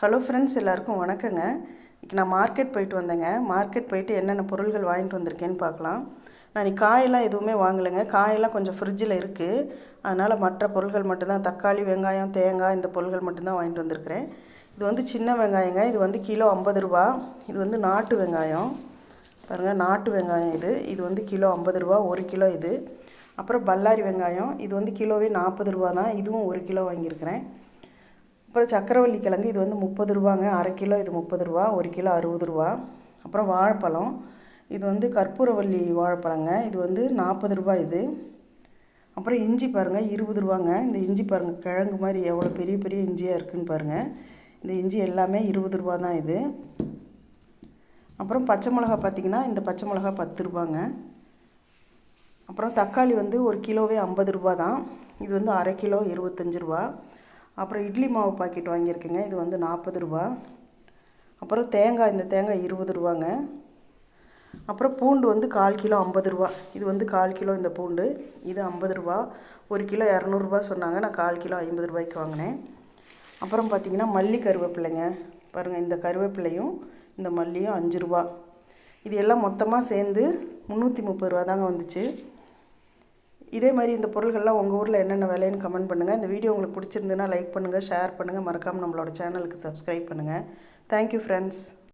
Hello friends எல்லாருக்கும் வணக்கங்க. இன்றைக்கி நான் மார்க்கெட் போயிட்டு வந்தேங்க. மார்க்கெட் போயிட்டு என்னென்ன பொருள்கள் வாங்கிட்டு வந்திருக்கேன்னு பார்க்கலாம். நான் இன்னைக்கு காயெல்லாம் எதுவுமே வாங்கலைங்க. காயெல்லாம் கொஞ்சம் ஃப்ரிட்ஜில் இருக்குது அதனால் மற்ற பொருள்கள் மட்டும்தான். தக்காளி வெங்காயம் தேங்காய் இந்த பொருள்கள் மட்டும்தான் வாங்கிட்டு வந்திருக்கிறேன். இது வந்து சின்ன வெங்காயங்க. இது வந்து கிலோ ஐம்பது ரூபா. இது வந்து நாட்டு வெங்காயம். பாருங்கள் நாட்டு வெங்காயம் இது. இது வந்து கிலோ ஐம்பது ரூபா ஒரு கிலோ இது. அப்புறம் பல்லாரி வெங்காயம். இது வந்து கிலோவே நாற்பது ரூபா தான். இதுவும் ஒரு கிலோ வாங்கியிருக்கிறேன். அப்புறம் சக்கரவள்ளி கிழங்கு இது வந்து முப்பது ரூபாங்க. அரை கிலோ இது முப்பது ரூபா. ஒரு கிலோ அறுபது ரூபா. அப்புறம் வாழைப்பழம். இது வந்து கற்பூரவள்ளி வாழைப்பழங்க. இது வந்து நாற்பது ரூபா இது. அப்புறம் இஞ்சி பாருங்கள் இருபது ரூபாங்க. இந்த இஞ்சி பாருங்கள் கிழங்கு மாதிரி எவ்வளோ பெரிய பெரிய இஞ்சியாக இருக்குன்னு பாருங்கள் இந்த இஞ்சி எல்லாமே இருபது ரூபா தான் இது. அப்புறம் பச்சை மிளகா பார்த்திங்கன்னா இந்த பச்சை மிளகா பத்து ரூபாங்க. அப்புறம் தக்காளி வந்து ஒரு கிலோவே ஐம்பது ரூபா தான். இது வந்து அரை கிலோ இருபத்தஞ்சி ரூபா. அப்புறம் இட்லி மாவு பாக்கெட் வாங்கியிருக்கேங்க. இது வந்து நாற்பது ரூபா. அப்புறம் தேங்காய் இந்த தேங்காய் இருபது ரூபாங்க. அப்புறம் பூண்டு வந்து கால் கிலோ ஐம்பது ரூபா. இது வந்து கால் கிலோ இந்த பூண்டு. இது ஐம்பது ரூபா. ஒரு கிலோ இரநூறுபா சொன்னாங்க. நான் கால் கிலோ ஐம்பது ரூபாய்க்கு வாங்கினேன். அப்புறம் பார்த்திங்கன்னா மல்லி கருவேப்பிலைங்க. பாருங்கள் இந்த கருவேப்பிலையும் இந்த மல்லியும் அஞ்சு ரூபா. இது எல்லாம் மொத்தமாக சேர்ந்து முந்நூற்றி முப்பது ரூபா தாங்க வந்துச்சு. இதே மாதிரி இந்த பொருள்கள்லாம் உங்கள் ஊரில் என்னென்ன விலைன்னு கமெண்ட் பண்ணுங்கள் இந்த வீடியோ உங்களுக்கு பிடிச்சிருந்துன்னா லைக் பண்ணுங்கள் ஷேர் பண்ணுங்கள் மறக்காமல் நம்மளோட சேனலுக்கு சப்ஸ்கிரைப் பண்ணுங்கள் தேங்க்யூ ஃப்ரெண்ட்ஸ்